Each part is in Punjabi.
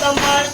তোমার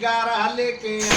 got a lick.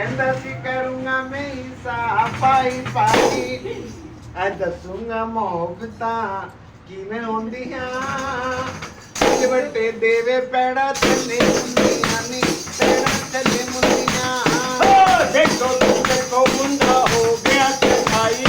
ਕਹਿੰਦਾ ਸੀ, ਕਰੂੰਗਾ ਮੈਂ ਹਿਸਾਬ ਪਾਈ ਪਾਈ। ਅੱਜ ਦੱਸੂੰਗਾ ਮੁਹੱਬਤਾਂ ਕਿਵੇਂ ਹੁੰਦੀਆਂ। ਜੇ ਵੱਟੇ ਦੇਵੇ ਪੈੜਾ ਥੱਲੇ ਮੁੰਦੀਆਂ ਨਹੀਂ ਪੈੜਾ ਥੱਲੇ ਮੁੰਦੀਆਂ ਦੇਖੋ ਤੂੰ ਦੇਖੋ, ਮੁੰਡਾ ਹੋ ਗਿਆ ਤੇ ਭਾਈ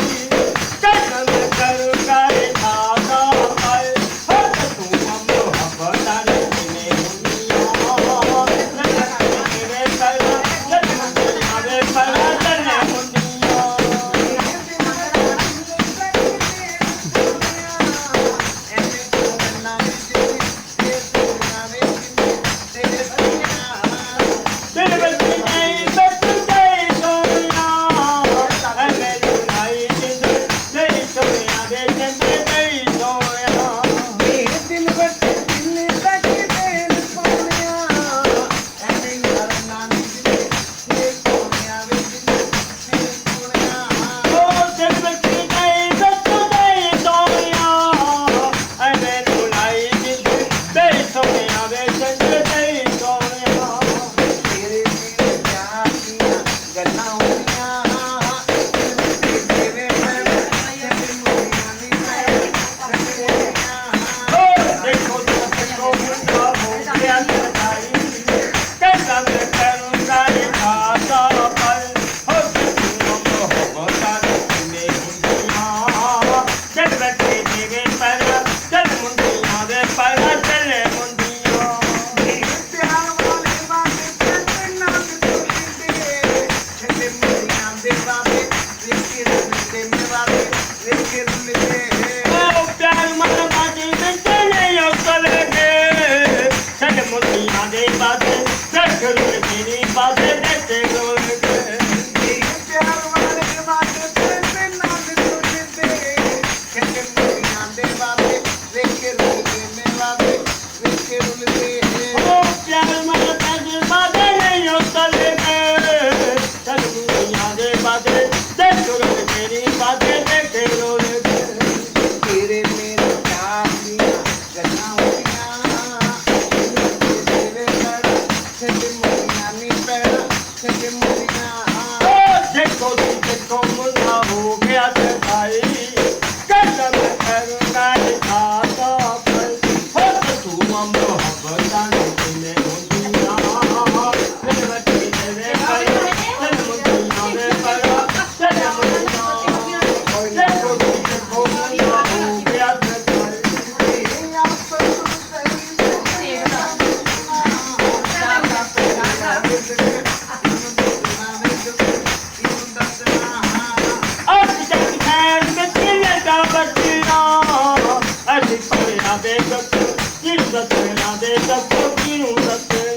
beni uzattı.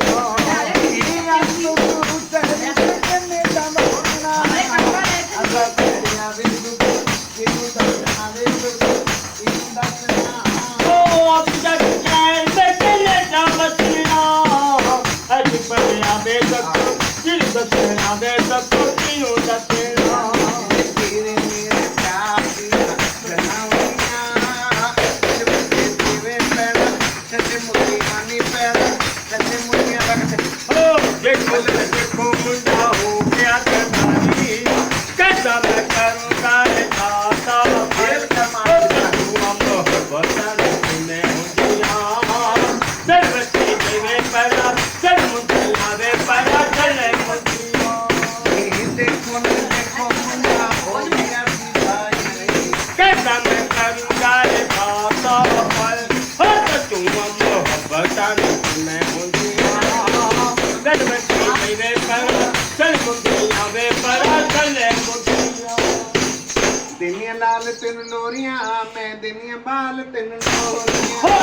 ਦਿਨੀਆਂ ਲਾਲ ਤਿੰਨ ਲੋਰੀਆਂ ਮੈਂ ਦਿਨੀਆਂ ਬਾਲ ਤਿੰਨ ਲੋਰੀਆਂ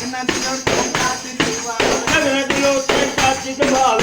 ਇਹਨਾਂ ਦੀ ਲੋਟੋ ਕਾਤੀ ਦੀਵਾ ਇਹਨਾਂ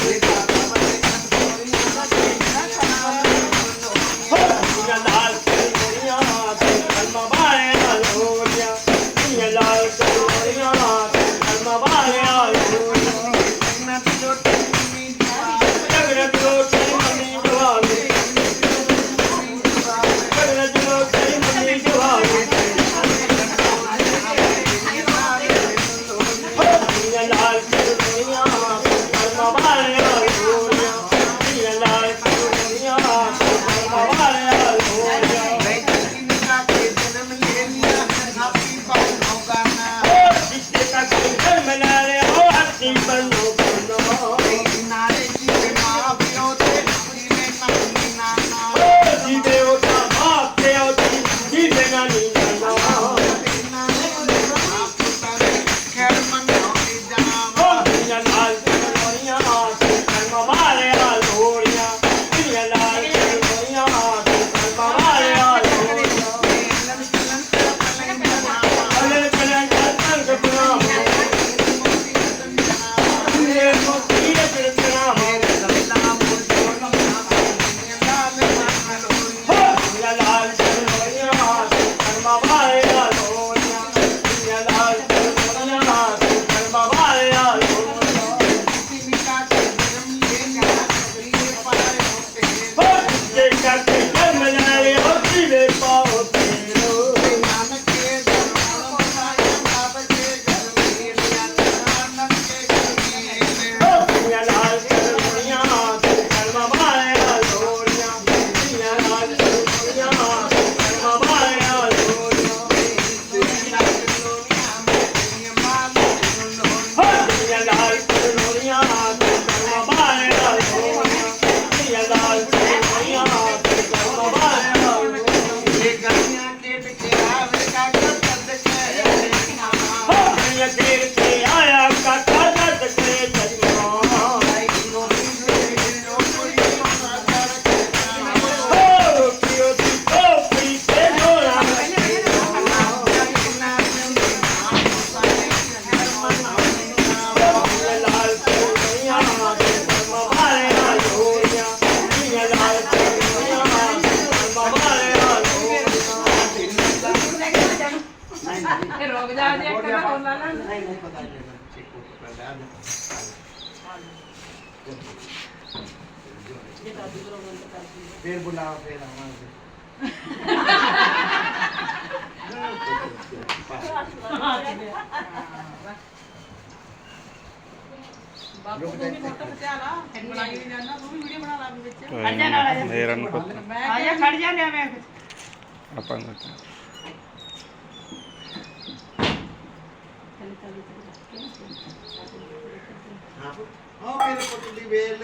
一般 ਬਾਪੂ ਤੂੰ ਵੀ ਫੋਟੋ ਖਿਚਾ ਲਾ ਬਣਾਈ ਨਹੀਂ ਜਾਂਦਾ ਤੂੰ ਵੀ ਵੀਡੀਓ ਬਣਾ ਲਾ ਵਿੱਚ ਮੇਰਾ ਨੂੰ ਪਤਾ ਮੈਂ ਆ ਜਾ ਖੜ ਜਾ ਲਿਆ ਮੈਂ ਆਪਾਂ ਨੂੰ ਹਾਂ ਮੇਰੇ ਪੁੱਤ ਦੀ ਵੇਲ।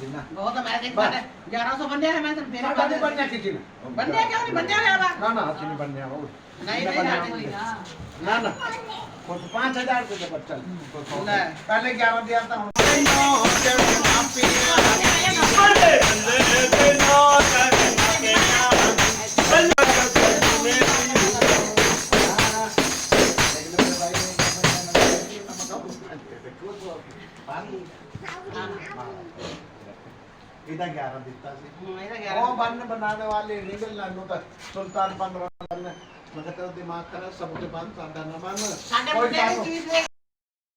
जिन्ना। बहुत तो है मैं देखता है 1100 बंदे हैं मैं तो मेरे पास नहीं बंदे किसी ने बंदे क्यों नहीं बंदे आ रहा ना ना आज नहीं बंदे आओ नहीं नहीं ना ना। कुछ 5000 रुपए पर चल पहले 11 दिया था Thank you. ਇਹਦਾ 11 ਦਿੱਤਾ ਸੀ। ਹੁਣ ਇਹਦਾ ਉਹ ਬੰਨ ਬਣਾਉਣ ਵਾਲੇ ਨਿਕਲ ਲਾਨੂੰ ਤਾਂ ਸੁਲਤਾਨ ਬੰਨ ਬੰਨ। ਮੈਂ ਕਿਹਾ ਤੇਰਾ ਦਿਮਾਗ ਖਰਾਬ ਸਭ ਦੇ ਬੰਨ ਸਾਡਾ ਨਾ ਬੰਨ ਸਾਡੇ ਕੋਈ ਮੁੰਡੇ ਕੰਮ- ਦੀ ਚੀਜ਼ ਦੇ